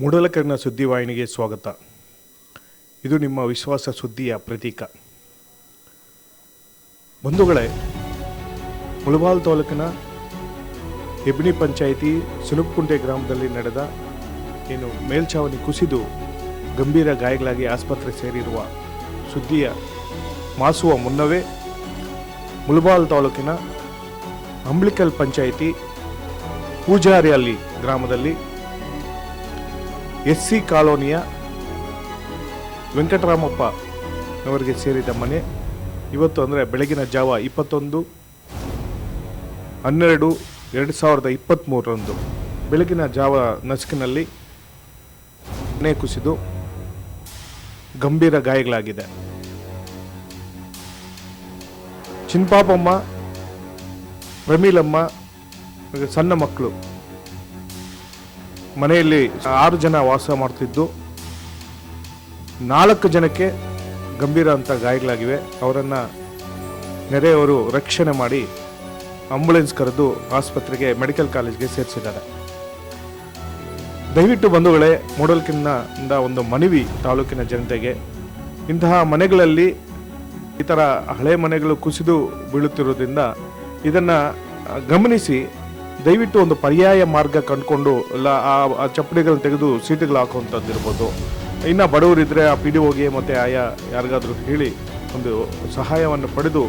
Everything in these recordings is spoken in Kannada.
ಮೂಡಲಕರ್ಣ ಸುದ್ದಿವಾಹಿನಿಗೆ ಸ್ವಾಗತ. ಇದು ನಿಮ್ಮ ವಿಶ್ವಾಸ ಸುದ್ದಿಯ ಪ್ರತೀಕ. ಬಂಧುಗಳೇ, ಮುಳಬಾಲ್ ತಾಲೂಕಿನ ಹೆಬ್ನಿ ಪಂಚಾಯಿತಿ ಸುನುಪ್ಕುಂಟೆ ಗ್ರಾಮದಲ್ಲಿ ನಡೆದ ಏನು ಮೇಲ್ಛಾವಣಿ ಕುಸಿದು ಗಂಭೀರ ಗಾಯಗಳಾಗಿ ಆಸ್ಪತ್ರೆ ಸೇರಿರುವ ಸುದ್ದಿಯ ಮಾಸುವ ಮುನ್ನವೇ ಮುಳಬಾಲ್ ತಾಲೂಕಿನ ಅಂಬ್ಲಿಕಲ್ ಪಂಚಾಯಿತಿ ಪೂಜಾರಿಯಲ್ಲಿ ಗ್ರಾಮದಲ್ಲಿ ಎಸ್ ಸಿ ಕಾಲೋನಿಯ ವೆಂಕಟರಾಮಪ್ಪ ಅವರಿಗೆ ಸೇರಿದ ಮನೆ. ಇವತ್ತು ಅಂದರೆ ಬೆಳಗಿನ ಜಾವ ಇಪ್ಪತ್ತೊಂದು ಹನ್ನೆರಡು ಎರಡು ಸಾವಿರದ ಇಪ್ಪತ್ತ್ಮೂರರಂದು ಬೆಳಗಿನ ಜಾವ ನಸುಕಿನಲ್ಲಿ ಮನೆ ಕುಸಿದು ಗಂಭೀರ ಗಾಯಗಳಾಗಿದೆ. ಚಿನ್ಪಾಪಮ್ಮ ಪ್ರಮೀಲಮ್ಮ ಸಣ್ಣ ಮಕ್ಕಳು ಮನೆಯಲ್ಲಿ ಆರು ಜನ ವಾಸ ಮಾಡ್ತಿದ್ದು. ನಾಲ್ಕು ಜನಕ್ಕೆ ಗಂಭೀರ ಅಂತ ಗಾಯಗಳಾಗಿವೆ. ಅವರನ್ನು ನೆರೆಯವರು ರಕ್ಷಣೆ ಮಾಡಿ ಆಂಬುಲೆನ್ಸ್ ಕರೆದು ಆಸ್ಪತ್ರೆಗೆ, ಮೆಡಿಕಲ್ ಕಾಲೇಜ್ಗೆ ಸೇರಿಸಿದ್ದಾರೆ. ದಯವಿಟ್ಟು ಬಂಧುಗಳೇ ಮೂಡಲ್ಕಿನ್ನ ಒಂದು ಮನವಿ ತಾಲೂಕಿನ ಜನತೆಗೆ. ಇಂತಹ ಮನೆಗಳಲ್ಲಿ ಈ ಥರ ಹಳೆ ಮನೆಗಳು ಕುಸಿದು ಬೀಳುತ್ತಿರುವುದರಿಂದ ಇದನ್ನು ಗಮನಿಸಿ ದಯವಿಟ್ಟು ಒಂದು ಪರ್ಯಾಯ ಮಾರ್ಗ ಕಂಡುಕೊಂಡು ಎಲ್ಲ ಆ ಚಪ್ಪಡಿಗಳನ್ನು ತೆಗೆದು ಸೀಟುಗಳು ಹಾಕುವಂಥದ್ದು ಇರ್ಬೋದು ಇನ್ನು ಬಡವರಿದ್ದರೆ ಆ ಪಿ ಡಿ ಒಗೆ ಮತ್ತು ಆಯಾ ಯಾರಿಗಾದರೂ ಹೇಳಿ ಒಂದು ಸಹಾಯವನ್ನು ಪಡೆದು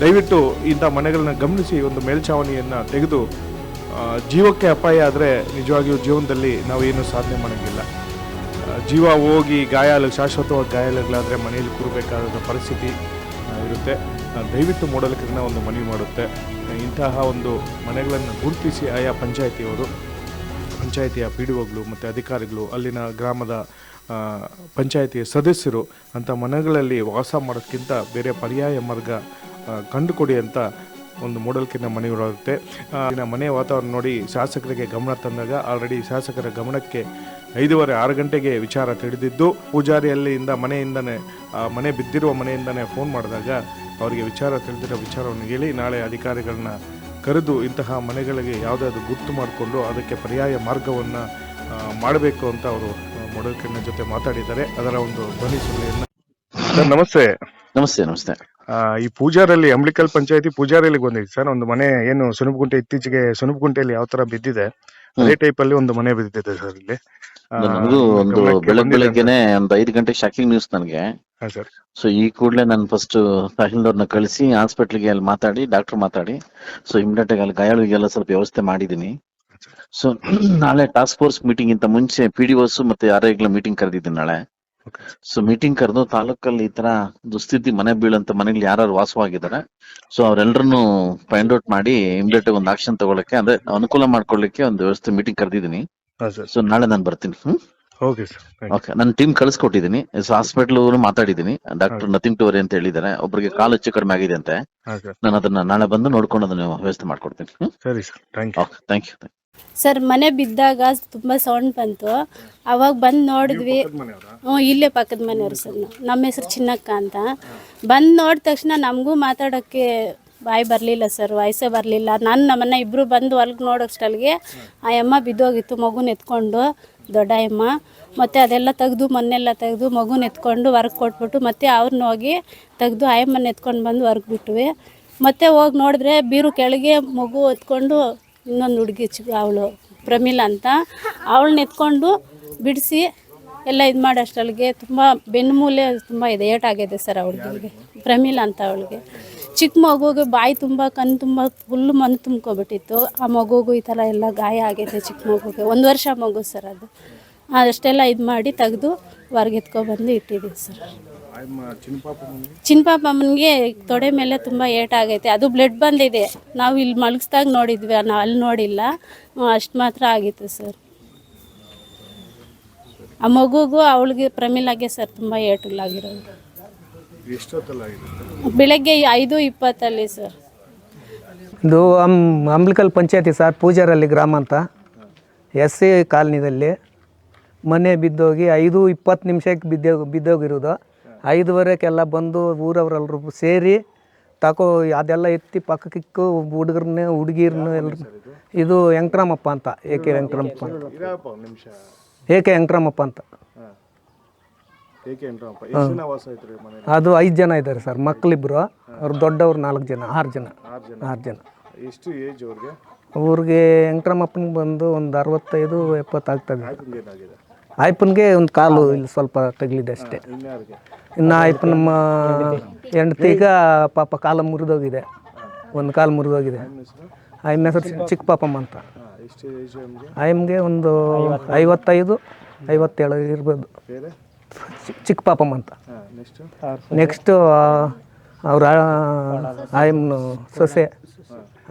ದಯವಿಟ್ಟು ಇಂಥ ಮನೆಗಳನ್ನ ಗಮನಿಸಿ ಒಂದು ಮೇಲ್ಛಾವಣಿಯನ್ನು ತೆಗೆದು ಜೀವಕ್ಕೆ ಅಪಾಯ ಆದರೆ ನಿಜವಾಗಿಯೂ ಜೀವನದಲ್ಲಿ ನಾವು ಏನು ಸಾಧನೆ ಮಾಡೋಂಗಿಲ್ಲ. ಜೀವ ಹೋಗಿ ಗಾಯಾಲ ಶಾಶ್ವತವಾಗಿ ಗಾಯಾಲುಗಳಾದರೆ ಮನೆಯಲ್ಲಿ ಕೂರಬೇಕಾದ ಪರಿಸ್ಥಿತಿ ಇರುತ್ತೆ. ದಯವಿಟ್ಟು ಮೂಡಲಿಕ್ಕೆ ಒಂದು ಮನವಿ ಮಾಡುತ್ತೆ. ಇಂತಹ ಒಂದು ಮನೆಗಳನ್ನು ಗುರುತಿಸಿ ಆಯಾ ಪಂಚಾಯಿತಿಯವರು, ಪಂಚಾಯಿತಿಯ ಪಿ ಡಿ ಒಗಳು ಮತ್ತು ಅಧಿಕಾರಿಗಳು, ಅಲ್ಲಿನ ಗ್ರಾಮದ ಪಂಚಾಯಿತಿಯ ಸದಸ್ಯರು ಅಂಥ ಮನೆಗಳಲ್ಲಿ ವಾಸ ಮಾಡೋದಕ್ಕಿಂತ ಬೇರೆ ಪರ್ಯಾಯ ಮಾರ್ಗ ಕಂಡುಕೊಡಿ ಅಂತ ಒಂದು ಮೂಡಲ್ಕಿನ ಇಲ್ಲಿನ ಮನೆ ವಾತಾವರಣ ನೋಡಿ ಶಾಸಕರಿಗೆ ಗಮನ ತಂದಾಗ, ಆಲ್ರೆಡಿ ಶಾಸಕರ ಗಮನಕ್ಕೆ ಐದೂವರೆ ಆರು ಗಂಟೆಗೆ ವಿಚಾರ ತಿಳಿದಿದ್ದು ಪೂಜಾರಿಯಲ್ಲಿಂದ ಮನೆಯಿಂದನೇ ಆ ಮನೆ ಬಿದ್ದಿರುವ ಮನೆಯಿಂದನೇ ಫೋನ್ ಮಾಡಿದಾಗ ಅವರಿಗೆ ವಿಚಾರ ತಿಳಿದಿರೋ ವಿಚಾರವನ್ನು ಹೇಳಿ ನಾಳೆ ಅಧಿಕಾರಿಗಳನ್ನ ಕರೆದು ಇಂತಹ ಮನೆಗಳಿಗೆ ಯಾವುದಾದ್ರು ಗುರ್ತು ಮಾಡಿಕೊಂಡು ಅದಕ್ಕೆ ಪರ್ಯಾಯ ಮಾರ್ಗವನ್ನು ಮಾಡಬೇಕು ಅಂತ ಅವರು ಮೊಡಲ್ಕಣ್ಣ ಜೊತೆ ಮಾತಾಡಿದ್ದಾರೆ. ಅದರ ಒಂದು ಧ್ವನಿ ಸುಳಿಯನ್ನ ಸರ್ ನಮಸ್ತೆ. ನಮಸ್ತೆ ನಮಸ್ತೆ. ಈ ಪೂಜಾರಲ್ಲಿ ಅಂಬ್ಲಿಕಲ್ ಪಂಚಾಯತಿ ಪೂಜಾರಲ್ಲಿ ಬಂದಿದೆ. ಸರ್ ಒಂದು ಮನೆ ಏನು ಸುನಬಗುಂಟೆ ಇತ್ತೀಚೆಗೆ ಸುನಪಗುಂಟೆಯಲ್ಲಿ ಯಾವ ತರ ಬಿದ್ದಿದೆ? ಅದೇ ಟೈಪ್ ಅಲ್ಲಿ ಒಂದು ಮನೆ ಬಿದ್ದಿದೆ ಸರ್ ಇಲ್ಲಿ. ನನಗೂ ಒಂದು ಬೆಳಗ್ಗೆ ಬೆಳಗ್ ಬಂದಿದೆ ಬೆಳಗ್ಗೆನೆ ಒಂದ್ ಐದು ಗಂಟೆ ಶಾಕಿಂಗ್ ನ್ಯೂಸ್ ನನಗೆ. ಹಾ ಸರ್ ಸೊ ಈ ಕೂಡಲೇ ನಾನು ಫಸ್ಟ್ ತಹಶೀಲ್ದಾರ್ನ ಕಳಿಸಿ ಹಾಸ್ಪಿಟ್ಲಿಗೆ ಅಲ್ಲಿ ಮಾತಾಡಿ ಡಾಕ್ಟರ್ ಮಾತಾಡಿ. ಸೊ ಇಮಿಡಿಯೇಟ್ ಆಗಿ ಅಲ್ಲಿ ಗಾಯಾಳುಗೆಲ್ಲ ಸ್ವಲ್ಪ ವ್ಯವಸ್ಥೆ ಮಾಡಿದೀನಿ. ಸೊ ನಾಳೆ ಟಾಸ್ಕ್ ಫೋರ್ಸ್ ಮೀಟಿಂಗ್ ಇಂತ ಮುಂಚೆ ಪಿ ಡಿ ಒಸ್ ಮತ್ತೆ ಆರ್ ಐಗಳ ಮೀಟಿಂಗ್ ಕರೆದಿದ್ದೀನಿ ನಾಳೆ. ಸೊ ಮೀಟಿಂಗ್ ಕರೆದು ತಾಲೂಕಲ್ಲಿ ಈ ತರ ದುಸ್ಥಿತಿ ಮನೆ ಬೀಳಂತ ಮನೇಲಿ ಯಾರು ವಾಸವಾಗಿದ್ದಾರೆ ಸೊ ಅವರೆಲ್ಲರನ್ನು ಫೈಂಡ್ ಔಟ್ ಮಾಡಿ ಇಮಿಡಿಯೇಟ್ ಒಂದು ಆಕ್ಷನ್ ತಗೊಳಕ್ಕೆ ಅಂದ್ರೆ ಅನುಕೂಲ ಮಾಡ್ಕೊಳ್ಳಿಕ್ಕೆ ಒಂದು ವ್ಯವಸ್ಥೆ ಮೀಟಿಂಗ್ ಕರೆದಿದ್ದೀನಿ ಸೊ ನಾಳೆ ನಾನು ಬರ್ತೀನಿ. ಹ್ಮ್? ಓಕೆ ಓಕೆ ನನ್ನ ಟೀಮ್ ಕಳಿಸ್ಕೊಟ್ಟಿದ್ದೀನಿ ಹಾಸ್ಪಿಟಲ್ ಮಾತಾಡಿದ್ದೀನಿ ಡಾಕ್ಟರ್ ನಥಿಂಗ್ ಟು ವರಿ ಅಂತ ಹೇಳಿದ್ದಾರೆ ಒಬ್ಬರಿಗೆ ಕಾಲು ಹೆಚ್ಚು ಕಡಿಮೆ ಆಗಿದೆ ಅಂತೆ. ನಾನು ಅದನ್ನ ನಾಳೆ ಬಂದು ನೋಡ್ಕೊಂಡು ಅದನ್ನ ವ್ಯವಸ್ಥೆ ಮಾಡ್ಕೊಡ್ತೀನಿ. ಸರಿ sir thank you thank you sir ಮನೆ ಬಿದ್ದಾಗ ತುಂಬ ಸೌಂಡ್ ಬಂತು. ಅವಾಗ ಬಂದು ನೋಡಿದ್ವಿ. ಹ್ಞೂ ಇಲ್ಲೇ ಪಕ್ಕದ ಮನೆಯವ್ರು ಸರ್ ನಾವು. ನಮ್ಮ ಹೆಸರು ಚಿನ್ನಕ್ಕ ಅಂತ. ಬಂದು ನೋಡಿದ ತಕ್ಷಣ ನಮಗೂ ಮಾತಾಡೋಕ್ಕೆ ಬಾಯಿ ಬರಲಿಲ್ಲ ಸರ್ ವಯಸ್ಸೇ ಬರಲಿಲ್ಲ. ನಾನು ನಮ್ಮನ್ನ ಇಬ್ಬರು ಬಂದು ಹೊಲ್ಗೆ ನೋಡೋಷ್ಟಲ್ಲಿಗೆ ಆ ಅಮ್ಮ ಬಿದ್ದೋಗಿತ್ತು ಮಗುನ ಎತ್ಕೊಂಡು ದೊಡ್ಡ ಅಮ್ಮ. ಮತ್ತು ಅದೆಲ್ಲ ತೆಗೆದು ಮನೆಲ್ಲ ತೆಗೆದು ಮಗುನ ಎತ್ಕೊಂಡು ಹೊರಗೆ ಕೊಟ್ಬಿಟ್ಟು ಮತ್ತೆ ಅವ್ರನ್ನ ಹೋಗಿ ತೆಗೆದು ಆಯಮ್ಮನ ಎತ್ಕೊಂಡು ಬಂದು ಹೊರಗೆ ಬಿಟ್ವಿ. ಮತ್ತೆ ಹೋಗಿ ನೋಡಿದ್ರೆ ಬೀರು ಕೆಳಗೆ ಮಗು ಎತ್ಕೊಂಡು ಇನ್ನೊಂದು ಹುಡುಗಿ ಚಿಕ್ಕ ಅವಳು ಪ್ರಮೀಳ ಅಂತ. ಅವಳನ್ನ ಎತ್ಕೊಂಡು ಬಿಡಿಸಿ ಎಲ್ಲ ಇದು ಮಾಡೋಷ್ಟಲ್ಲಿಗೆ ತುಂಬ ಬೆನ್ನುಮೂಲೆ ತುಂಬ ಇದೆ ಏಟಾಗಿದೆ ಸರ್ ಅವಳಿಗೆ ಪ್ರಮೀಳ ಅಂತ ಅವಳಿಗೆ. ಚಿಕ್ಕ ಮಗುಗೆ ಬಾಯಿ ತುಂಬ, ಕಣ್ಣು ತುಂಬ ಫುಲ್ಲು ಮಣ್ಣು ತುಂಬ್ಕೊಬಿಟ್ಟಿತ್ತು. ಆ ಮಗುಗೂ ಈ ಥರ ಎಲ್ಲ ಗಾಯ ಆಗೈತೆ ಚಿಕ್ಕ ಮಗುಗೆ. ಒಂದು ವರ್ಷ ಮಗು ಸರ್ ಅದು. ಅಷ್ಟೆಲ್ಲ ಇದು ಮಾಡಿ ತೆಗೆದು ಹೊರಗೆ ಎತ್ಕೊಬಂದು ಇಟ್ಟಿದ್ದೀವಿ ಸರ್. ಚಿನ್ನಪಾಪಮ್ಮನಿಗೆ? ತೊಡೆ ಮೇಲೆ ತುಂಬ ಏಟಾಗೈತೆ ಅದು ಬ್ಲಡ್ ಬಂದಿದೆ. ನಾವು ಇಲ್ಲಿ ಮಲಗಿಸ್ದಾಗ ನೋಡಿದ್ವಿ. ನಾವು ಅಲ್ಲಿ ನೋಡಿಲ್ಲ. ಅಷ್ಟು ಮಾತ್ರ ಆಗಿತ್ತು ಸರ್ ಆ ಮಗುಗೂ ಅವಳಿಗೆ ಪ್ರಮಿಲಾಗೆ ಸರ್ ತುಂಬ ಏಟುಗಳಾಗಿರೋದು ಆಗಿದೆ ಬೆಳಗ್ಗೆ ಐದು ಇಪ್ಪತ್ತಲ್ಲಿ ಸರ್ ಇದು ಅಮ್ ಅಂಬ್ಲಿಕಲ್ ಪಂಚಾಯತಿ ಸರ್ ಪೂಜಾರಲ್ಲಿ ಗ್ರಾಮ ಅಂತ. ಎಸ್ ಸಿ ಕಾಲನಿದಲ್ಲಿ ಮನೆ ಬಿದ್ದೋಗಿ ಐದು ಇಪ್ಪತ್ತು ನಿಮಿಷಕ್ಕೆ ಬಿದ್ದೋಗಿ ಬಿದ್ದೋಗಿರೋದು. ಐದುವರೆಗೆಲ್ಲ ಬಂದು ಊರವರೆಲ್ಲರೂ ಸೇರಿ ತಾಕೋ ಅದೆಲ್ಲ ಎತ್ತಿ ಪಕ್ಕಕ್ಕಿಕ್ಕು ಹುಡುಗರನ್ನ ಹುಡುಗಿರನ್ನ ಎಲ್ಲ ಇದು? ವೆಂಕಟರಾಮಪ್ಪ ಅಂತ ಎ ಕೆ ವೆಂಕಟರಾಮಪ್ಪ ಅಂತ. ಎ ಕೆ ವೆಂಕಟರಾಮಪ್ಪ ಅಂತ. ಅದು ಐದು ಜನ ಇದ್ದಾರೆ ಸರ್ ಮಕ್ಕಳಿಬ್ರು ಅವ್ರು ದೊಡ್ಡವ್ರು ನಾಲ್ಕು ಜನ ಆರು ಜನ ಆರು ಜನ. ಎಷ್ಟು ಏಜ್ ಅವ್ರಿಗೆ? ಅವ್ರಿಗೆ ಬಂದು ಒಂದು ಅರವತ್ತೈದು ಎಪ್ಪತ್ತಾಗ್ತದೆ ಆಯ್ಪನ್ಗೆ ಒಂದು ಕಾಲು ಇಲ್ಲಿ ಸ್ವಲ್ಪ ತಗಲಿದೆ ಅಷ್ಟೇ. ಇನ್ನು ಆಯ್ಪನ ನಮ್ಮ ಹೆಂಡತಿಗ ಪಾಪ ಕಾಲ ಮುರಿದೋಗಿದೆ. ಒಂದು ಕಾಲು ಮುರಿದೋಗಿದೆ. ಆಯ್ಮ ಹೆಸರು? ಚಿಕ್ಕ ಪಾಪಮ್ಮ ಅಂತ. ಆಯಮ್ಗೆ ಒಂದು ಐವತ್ತೈದು ಐವತ್ತೇಳು ಇರ್ಬೋದು. ಚಿಕ್ಕ ಪಾಪಮ್ಮ ಅಂತ. ನೆಕ್ಸ್ಟು ಅವ್ರ ಆಯಮ್ನು ಸೊಸೆ.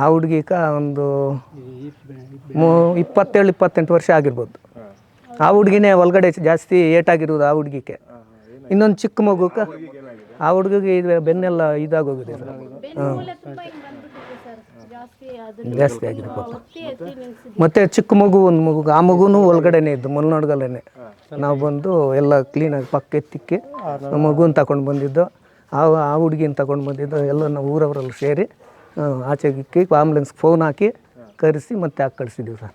ಆ ಹುಡುಗಿಕ ಒಂದು ಮೂ ಇಪ್ಪತ್ತೇಳು ಇಪ್ಪತ್ತೆಂಟು ವರ್ಷ ಆಗಿರ್ಬೋದು. ಆ ಹುಡುಗಿನೇ ಒಳಗಡೆ ಜಾಸ್ತಿ ಏಟಾಗಿರೋದು ಆ ಹುಡುಗಿಗೆ. ಇನ್ನೊಂದು ಚಿಕ್ಕ ಮಗುಕ ಆ ಹುಡುಗಿಗೆ ಇದು ಬೆನ್ನೆಲ್ಲ ಇದಾಗೋಗಿದೆ ಸರ್. ಹಾಂ ಜಾಸ್ತಿ ಆಗಿದೆ ಪಾಪ. ಮತ್ತೆ ಚಿಕ್ಕ ಮಗು ಒಂದು ಮಗು ಆ ಮಗುನು ಒಳಗಡೆನೆ ಇದ್ದು ಮಲ್ನಾಡ್ಗಲ್ಲೇನೆ. ನಾವು ಬಂದು ಎಲ್ಲ ಕ್ಲೀನಾಗಿ ಪಕ್ಕ ಎತ್ತಿಕ್ಕಿ ಮಗುನ ತಗೊಂಡು ಬಂದಿದ್ದು ಆ ಆ ಹುಡುಗಿನ ತಗೊಂಡು ಬಂದಿದ್ದು ಎಲ್ಲ ನಾವು ಊರವರೆಲ್ಲ ಸೇರಿ ಆಚೆಗಿಕ್ಕಿ ಆಂಬುಲೆನ್ಸ್ಗೆ ಫೋನ್ ಹಾಕಿ ಕರೆಸಿ ಮತ್ತೆ ಹಾಕಿ ಕಳಿಸಿದ್ದೀವಿ ಸರ್.